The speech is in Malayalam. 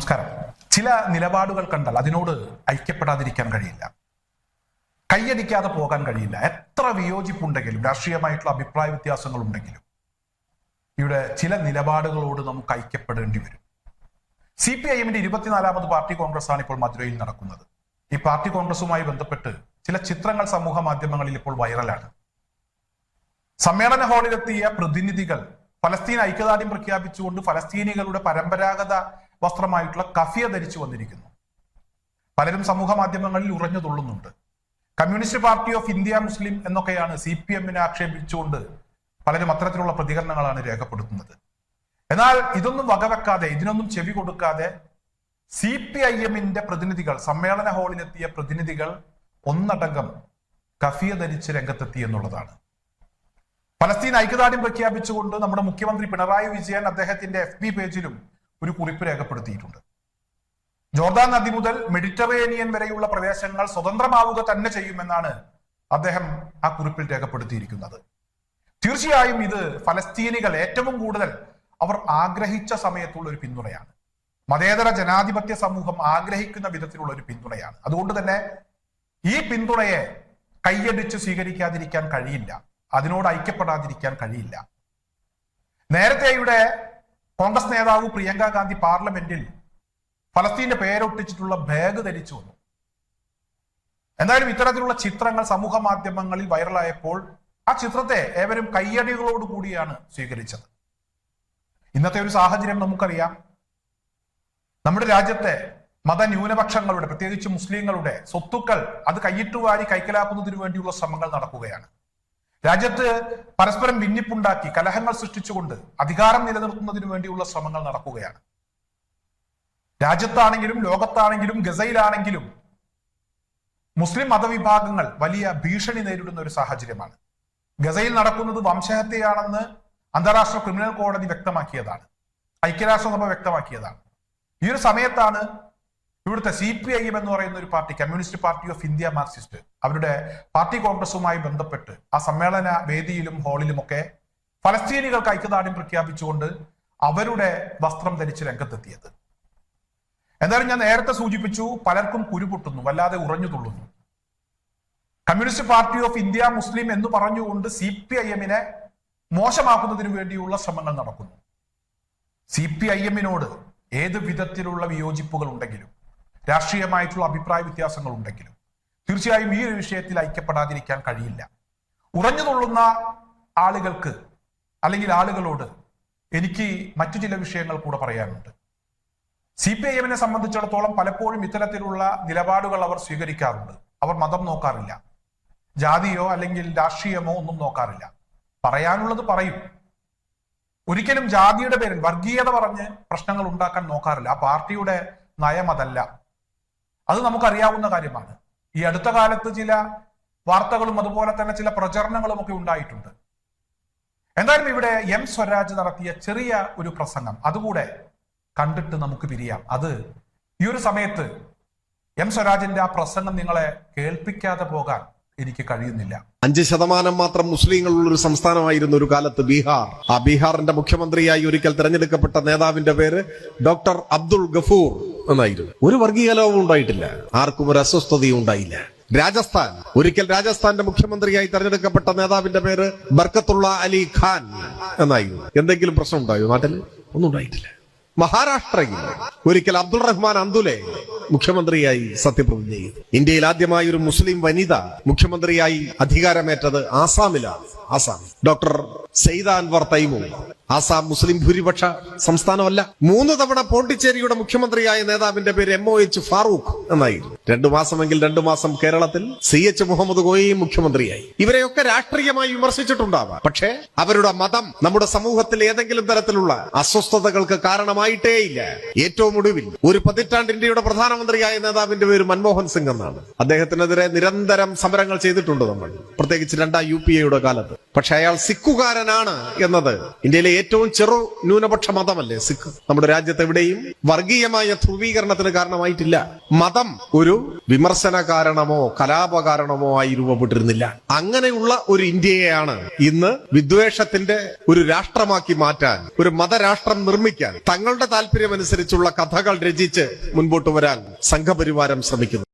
നമസ്കാരം. ചില നിലപാടുകൾ കണ്ടാൽ അതിനോട് ഐക്യപ്പെടാതിരിക്കാൻ കഴിയില്ല. കൈയടിക്കാതെ പോകാൻ കഴിയില്ല. എത്ര വിയോജിപ്പുണ്ടെങ്കിലും രാഷ്ട്രീയമായിട്ടുള്ള അഭിപ്രായ വ്യത്യാസങ്ങൾ ഉണ്ടെങ്കിലും ഇവിടെ ചില നിലപാടുകളോട് നമുക്ക് ഐക്യപ്പെടേണ്ടി വരും. സി പി ഐ എമ്മിന്റെ ഇരുപത്തിനാലാമത് പാർട്ടി കോൺഗ്രസ് ആണ് ഇപ്പോൾ മധുരയിൽ നടക്കുന്നത്. ഈ പാർട്ടി കോൺഗ്രസുമായി ബന്ധപ്പെട്ട് ചില ചിത്രങ്ങൾ സമൂഹ മാധ്യമങ്ങളിൽ ഇപ്പോൾ വൈറലാണ്. സമ്മേളന ഹാളിലെത്തിയ പ്രതിനിധികൾ ഫലസ്തീൻ ഐക്യദാർഢ്യം പ്രഖ്യാപിച്ചുകൊണ്ട് ഫലസ്തീനികളുടെ പരമ്പരാഗത വസ്ത്രമായിട്ടുള്ള കഫിയ ധരിച്ചു വന്നിരിക്കുന്നു. പലരും സമൂഹ മാധ്യമങ്ങളിൽ ഉറഞ്ഞു തുള്ളുന്നുണ്ട്. Communist party of India Muslim എന്നൊക്കെയാണ് സി പി എമ്മിനെ ആക്ഷേപിച്ചുകൊണ്ട് പലരും അത്തരത്തിലുള്ള പ്രതികരണങ്ങളാണ് രേഖപ്പെടുത്തുന്നത്. എന്നാൽ ഇതൊന്നും വകവെക്കാതെ ഇതിനൊന്നും ചെവി കൊടുക്കാതെ സി പി ഐ എമ്മിന്റെ പ്രതിനിധികൾ സമ്മേളന ഹാളിലെത്തിയ പ്രതിനിധികൾ ഒന്നടങ്കം കഫിയ ധരിച്ച് രംഗത്തെത്തി എന്നുള്ളതാണ്. പലസ്തീൻ ഐക്യദാർഢ്യം പ്രഖ്യാപിച്ചുകൊണ്ട് നമ്മുടെ മുഖ്യമന്ത്രി പിണറായി വിജയൻ അദ്ദേഹത്തിന്റെ എഫ് ബി പേജിലും ഒരു കുറിപ്പ് രേഖപ്പെടുത്തിയിട്ടുണ്ട്. ജോർദാൻ നദി മുതൽ മെഡിറ്ററേനിയൻ വരെയുള്ള പ്രദേശങ്ങൾ സ്വതന്ത്രമാവുക തന്നെ ചെയ്യുമെന്നാണ് അദ്ദേഹം ആ കുറിപ്പിൽ രേഖപ്പെടുത്തിയിരിക്കുന്നത്. തീർച്ചയായും ഇത് ഫലസ്തീനികൾ ഏറ്റവും കൂടുതൽ അവർ ആഗ്രഹിച്ച സമയത്തുള്ള ഒരു പിന്തുണയാണ്. മതേതര ജനാധിപത്യ സമൂഹം ആഗ്രഹിക്കുന്ന വിധത്തിലുള്ള ഒരു പിന്തുണയാണ്. അതുകൊണ്ട് തന്നെ ഈ പിന്തുണയെ കൈയടിച്ച് സ്വീകരിക്കാതിരിക്കാൻ കഴിയില്ല. അതിനോട് ഐക്യപ്പെടാതിരിക്കാൻ കഴിയില്ല. നേരത്തെ ഇവിടെ കോൺഗ്രസ് നേതാവ് പ്രിയങ്ക ഗാന്ധി പാർലമെന്റിൽ ഫലസ്തീന്റെ പേരൊട്ടിച്ചിട്ടുള്ള ബാഗ് ധരിച്ചു വന്നു. എന്തായാലും ഇത്തരത്തിലുള്ള ചിത്രങ്ങൾ സമൂഹ മാധ്യമങ്ങളിൽ വൈറലായപ്പോൾ ആ ചിത്രത്തെ ഏവരും കയ്യടികളോട് കൂടിയാണ് സ്വീകരിച്ചത്. ഇന്നത്തെ ഒരു സാഹചര്യം നമുക്കറിയാം. നമ്മുടെ രാജ്യത്തെ മതന്യൂനപക്ഷങ്ങളുടെ പ്രത്യേകിച്ച് മുസ്ലിങ്ങളുടെ സ്വത്തുക്കൾ അത് കൈയിട്ടുവാരി കൈക്കലാക്കുന്നതിനു വേണ്ടിയുള്ള ശ്രമങ്ങൾ നടക്കുകയാണ്. രാജ്യത്ത് പരസ്പരം ഭിന്നിപ്പുണ്ടാക്കി കലഹങ്ങൾ സൃഷ്ടിച്ചുകൊണ്ട് അധികാരം നിലനിർത്തുന്നതിനു വേണ്ടിയുള്ള ശ്രമങ്ങൾ നടക്കുകയാണ്. രാജ്യത്താണെങ്കിലും ലോകത്താണെങ്കിലും ഗസയിലാണെങ്കിലും മുസ്ലിം മതവിഭാഗങ്ങൾ വലിയ ഭീഷണി നേരിടുന്ന ഒരു സാഹചര്യമാണ്. ഗസയിൽ നടക്കുന്നത് വംശഹത്യയാണെന്ന് അന്താരാഷ്ട്ര ക്രിമിനൽ കോടതി വ്യക്തമാക്കിയതാണ്. ഐക്യരാഷ്ട്രസഭ വ്യക്തമാക്കിയതാണ്. ഈ ഒരു സമയത്താണ് ഇവിടുത്തെ സി പി ഐ എം എന്ന് പറയുന്ന ഒരു party communist party of India Marxist അവരുടെ പാർട്ടി കോൺഗ്രസുമായി ബന്ധപ്പെട്ട് ആ സമ്മേളന വേദിയിലും ഹാളിലുമൊക്കെ ഫലസ്തീനികൾക്ക് ഐക്യദാർഢ്യം പ്രഖ്യാപിച്ചുകൊണ്ട് അവരുടെ വസ്ത്രം ധരിച്ച് രംഗത്തെത്തിയത്. എന്തായാലും ഞാൻ നേരത്തെ സൂചിപ്പിച്ചു പലർക്കും കുരുപൊട്ടുന്നു വല്ലാതെ ഉറഞ്ഞു തുള്ളുന്നു communist party of India Muslim എന്ന് പറഞ്ഞുകൊണ്ട് സി പി ഐ എമ്മിനെ മോശമാക്കുന്നതിന് വേണ്ടിയുള്ള ശ്രമങ്ങൾ നടക്കുന്നു. സി പി ഐ എമ്മിനോട് ഏത് വിധത്തിലുള്ള വിയോജിപ്പുകൾ ഉണ്ടെങ്കിലും രാഷ്ട്രീയമായിട്ടുള്ള അഭിപ്രായ വ്യത്യാസങ്ങൾ ഉണ്ടെങ്കിലും തീർച്ചയായും ഈ ഒരു വിഷയത്തിൽ ഐക്യപ്പെടാതിരിക്കാൻ കഴിയില്ല. ഉറഞ്ഞു തുള്ളുന്ന ആളുകൾക്ക് അല്ലെങ്കിൽ ആളുകളോട് എനിക്ക് മറ്റു ചില വിഷയങ്ങൾ കൂടെ പറയാനുണ്ട്. സി പി ഐ എമ്മിനെ സംബന്ധിച്ചിടത്തോളം പലപ്പോഴും ഇത്തരത്തിലുള്ള നിലപാടുകൾ അവർ സ്വീകരിക്കാറുണ്ട്. അവർ മതം നോക്കാറില്ല. ജാതിയോ അല്ലെങ്കിൽ രാഷ്ട്രീയമോ ഒന്നും നോക്കാറില്ല. പറയാനുള്ളത് പറയും. ഒരിക്കലും ജാതിയുടെ പേരിൽ വർഗീയത പറഞ്ഞ് പ്രശ്നങ്ങൾ ഉണ്ടാക്കാൻ നോക്കാറില്ല. ആ പാർട്ടിയുടെ നയം അതല്ല അത് നമുക്കറിയാവുന്ന കാര്യമാണ്. ഈ അടുത്ത കാലത്ത് ചില വാർത്തകളും അതുപോലെ തന്നെ ചില പ്രചരണങ്ങളും ഒക്കെ ഉണ്ടായിട്ടുണ്ട്. എന്തായാലും ഇവിടെ എം സ്വരാജ് നടത്തിയ ചെറിയ ഒരു പ്രസംഗം. അതുകൂടെ കണ്ടിട്ട് നമുക്ക് പിരിയാം. അത് ഈ ഒരു സമയത്ത് എം സ്വരാജിന്റെ ആ പ്രസംഗം നിങ്ങളെ കേൾപ്പിക്കാതെ പോകാൻ എനിക്ക് കഴിയുന്നില്ല. അഞ്ച് ശതമാനം മാത്രം മുസ്ലിങ്ങളുള്ള ഒരു സംസ്ഥാനമായിരുന്നു ഒരു കാലത്ത് ബീഹാർ. ആ ബീഹാറിന്റെ മുഖ്യമന്ത്രിയായി ഒരിക്കൽ തെരഞ്ഞെടുക്കപ്പെട്ട നേതാവിന്റെ പേര് ഡോക്ടർ അബ്ദുൾ ഗഫൂർ എന്നായിരുന്നു. ഒരു വർഗീയലവും ഉണ്ടായിട്ടില്ല. ആർക്കും ഒരു അസ്വസ്ഥതയും ഉണ്ടായില്ല. രാജസ്ഥാൻ. ഒരിക്കൽ രാജസ്ഥാന്റെ മുഖ്യമന്ത്രിയായി തെരഞ്ഞെടുക്കപ്പെട്ട നേതാവിന്റെ പേര് ബർക്കത്തുള്ള അലി ഖാൻ എന്നായിരുന്നു. എന്തെങ്കിലും പ്രശ്നം ഉണ്ടായോ നാട്ടിൽ ഒന്നും ഉണ്ടായിട്ടില്ല. മഹാരാഷ്ട്രയിൽ ഒരിക്കൽ അബ്ദുൾ റഹ്മാൻ അന്തുലെ മുഖ്യമന്ത്രിയായി സത്യപ്രതിജ്ഞ ചെയ്തു. ഇന്ത്യയിൽ ആദ്യമായി ഒരു മുസ്ലിം വനിത മുഖ്യമന്ത്രിയായി അധികാരമേറ്റത് ആസാമിലാണ്. ആസാം ഡോക്ടർ സെയ്ദ അൻവർ തൈമൂർ. ആസാം മുസ്ലിം ഭൂരിപക്ഷ സംസ്ഥാനമല്ല. മൂന്ന് തവണ പോണ്ടിച്ചേരിയുടെ മുഖ്യമന്ത്രിയായ നേതാവിന്റെ പേര് എം ഒ എച്ച് ഫാറൂഖ് എന്നായിരുന്നു. രണ്ടു മാസമെങ്കിൽ രണ്ടു മാസം കേരളത്തിൽ സി എച്ച് മുഹമ്മദ് ഗോയയും മുഖ്യമന്ത്രിയായി. ഇവരെയൊക്കെ രാഷ്ട്രീയമായി വിമർശിച്ചിട്ടുണ്ടാവാം. പക്ഷേ അവരുടെ മതം നമ്മുടെ സമൂഹത്തിൽ ഏതെങ്കിലും തരത്തിലുള്ള അസ്വസ്ഥതകൾക്ക് കാരണമായിട്ടേയില്ല ഏറ്റവും ഒടുവിൽ ഒരു പതിറ്റാണ്ട് ഇന്ത്യയുടെ പ്രധാനമന്ത്രിയായ നേതാവിന്റെ പേര് മൻമോഹൻ സിംഗ് എന്നാണ്. അദ്ദേഹത്തിനെതിരെ നിരന്തരം സമരങ്ങൾ ചെയ്തിട്ടുണ്ട് നമ്മൾ. പ്രത്യേകിച്ച് രണ്ടാം യു പി എയുടെ കാലത്ത്. പക്ഷെ അയാൾ സിക്കുകാരനാണ് എന്നത് ഇന്ത്യയിലെ ഏറ്റവും ചെറു ന്യൂനപക്ഷ മതമല്ലേ സിഖ്? നമ്മുടെ രാജ്യത്ത് എവിടെയും വർഗീയമായ ധ്രുവീകരണത്തിന് കാരണമായിട്ടില്ല. മതം ഒരു വിമർശന കാരണമോ കലാപ കാരണമോ ആയി രൂപപ്പെട്ടിരുന്നില്ല. അങ്ങനെയുള്ള ഒരു ഇന്ത്യയെയാണ് ഇന്ന് വിദ്വേഷത്തിന്റെ ഒരു രാഷ്ട്രമാക്കി മാറ്റാൻ ഒരു മതരാഷ്ട്രം നിർമ്മിക്കാൻ തങ്ങളുടെ താല്പര്യമനുസരിച്ചുള്ള കഥകൾ രചിച്ച് മുൻപോട്ട് വരാൻ സംഘപരിവാരം ശ്രമിക്കുന്നു.